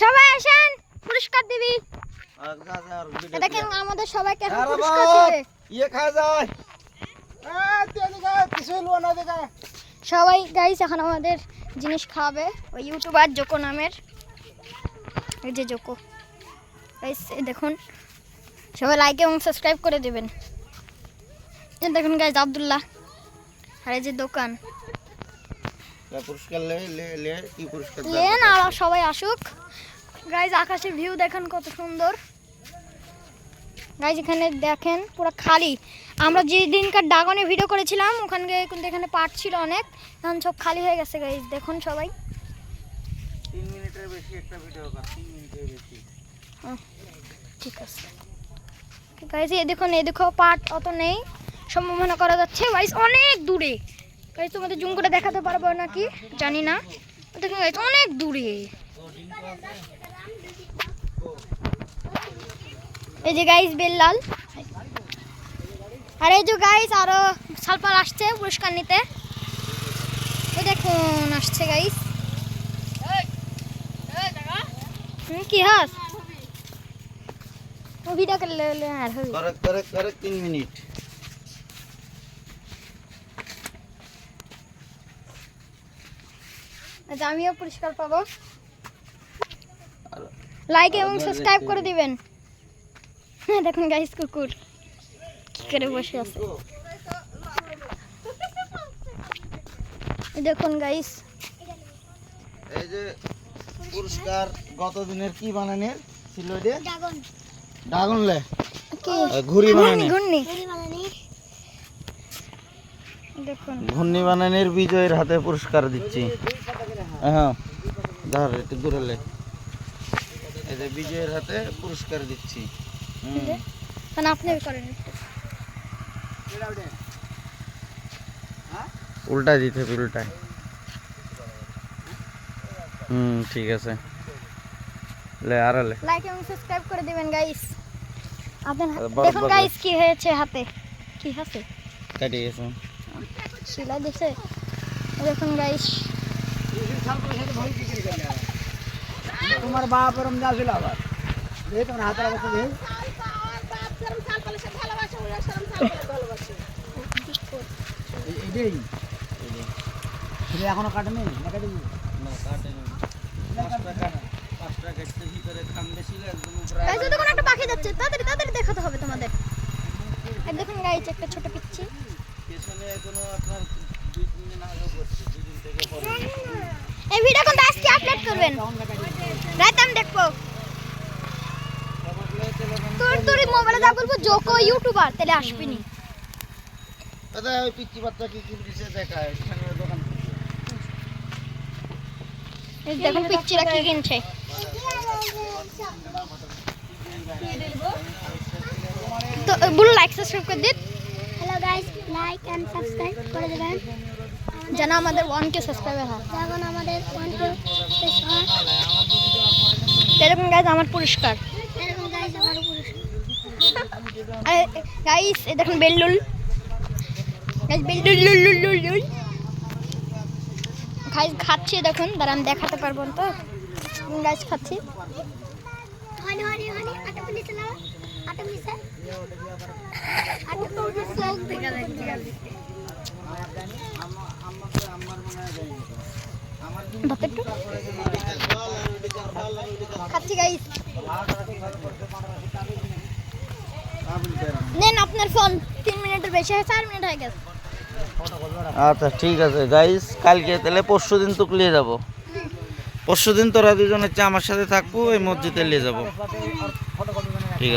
সবাই আসেন পুরস্কার দিবি। দেখেন আমাদের সবাইকে এখন পুরস্কার দিবে? ইয়ে খাওয়া যায়। সবাই গাইস এখন আমাদের জিনিস খাওয়াবে। ওই ইউটিউবার জোকো নামের। এই যে জোকো। গাইস দেখুন। সবাই লাইক এবং সাবস্ক্রাইব করে দেবেন। দেখুন গাইস আব্দুল্লাহ। আর এই যে দোকান। পুরস্কার লে লে লে কি পুরস্কার? লেন আর সবাই আসুক। গাইজ আকাশের ভিউ দেখেন কত সুন্দর। গাইজ এখানে দেখেন পুরো খালি। আমরা যে দিনকার ডাগনে ভিডিও করেছিলাম ওখানে কিন্তু এখানে পাট ছিল অনেক। এখন সব খালি হয়ে গেছে গাইজ দেখুন সবাই। তিন মিনিটের বেশি একটা ভিডিও কর তিন মিনিটের বেশি। ঠিক আছে। গাইজ এ দেখুন এ দেখো পাট অত নেই। সম্ভাবনা করা যাচ্ছে। গাইজ অনেক দূরে। গাইজ তোমাদের জুম করে দেখাতে পারব নাকি? জানি না। দেখুন গাইজ অনেক দূরে। এই যে গাইজ বেল্লাল। আর এই যে গাইজ আরও সালপাল আসছে পুরস্কার নিতে। ওই দেখুন, আসছে গাইজ কি হাস? ভিডিও করলে আর হবে। করে করে করে তিন মিনিট। আচ্ছা আমিও পুরস্কার পাবো। লাইক এবং সাবস্ক্রাইব করে দিবেন। হ্যাঁ দেখুন গাইস কুকুর। কি করে বসে আছে। দেখুন গাইস এই যে পুরস্কার গত দিনের কি বানানের ছিল এটা? ড্রাগন। লে বানানি। ঘূর্ণি দেখুন। ঘূর্ণি বানানের বিজয়ের হাতে পুরস্কার দিচ্ছি। হ্যাঁ। ধর একটু ঘুরালে এই যে বিজয়ের হাতে পুরস্কার দিচ্ছি। হুম। এই যে, তাহলে আপনি করেন একটু। উল্টা দিতে হবে উল্টায় হুম ঠিক আছে। লে আর লে। লাইক এবং সাবস্ক্রাইব করে দিবেন গাইস আপনার আর বড় দেখুন বড় গাইস কি হয়েছে হাতে। কি আছে? কাটি গেছে। শিলা দিছে। এই দেখুন গাইস তোমার বাপ এরম যাছিল আবার। দেখি তোমার হাতে অবস্থা দেখি। তুমি এখনও কাটেনি না কাটেনি না কাটেনি পাঁচটা পাঁচটা কাটতে ভিতরে খাম বেশি একদম উপরে দেখুন একটা পাখি যাচ্ছে। তাড়াতাড়ি তাড়াতাড়ি দেখাতে হবে তোমাদের। এই দেখুন একটা ছোট পিচ্ছি। পেছনে এখনও আপনার দুই তিন দিন আগে করছে দুই দিন থেকে এই ভিডিও কোন আজকে আপলোড করবেন। রাত আমি দেখব। তোর তোর মোবাইলে যা বলব জোকো ইউটিউবার তাহলে আসবি নি। দাদা ওই পিচ্ছি বাচ্চা কি কি দিছে দেখায় স্থানীয় দোকান এই দেখুন পিচ্চিরা কি কিনছে। তো বলো লাইক সাবস্ক্রাইব করে দিন hello guys like and subscribe করে দেবেন। যেন আমাদের ওয়ান কে সাবস্ক্রাইবার হয়। যখন আমাদের ওয়ান হয়। এরকম গাইজ আমার পুরস্কার। এরকম গাইস আমার পুরস্কার। গাইস এই দেখুন বেল্লুল। গাইস বেল্লুল লুল লুল লুল লুল। গাইস খাচ্ছি দেখুন দাঁড়ান দেখাতে পারব না তো। গাইস খাচ্ছি। হানি নেন আপনার তিন মিনিটের বেশি চার মিনিট আচ্ছা ঠিক আছে গাইস কালকে তাহলে পরশু দিন তুকলিয়ে যাব। পরশু দিন তোরা দুজন হচ্ছে আমার সাথে থাকব, এই মসজিদে নিয়ে যাব।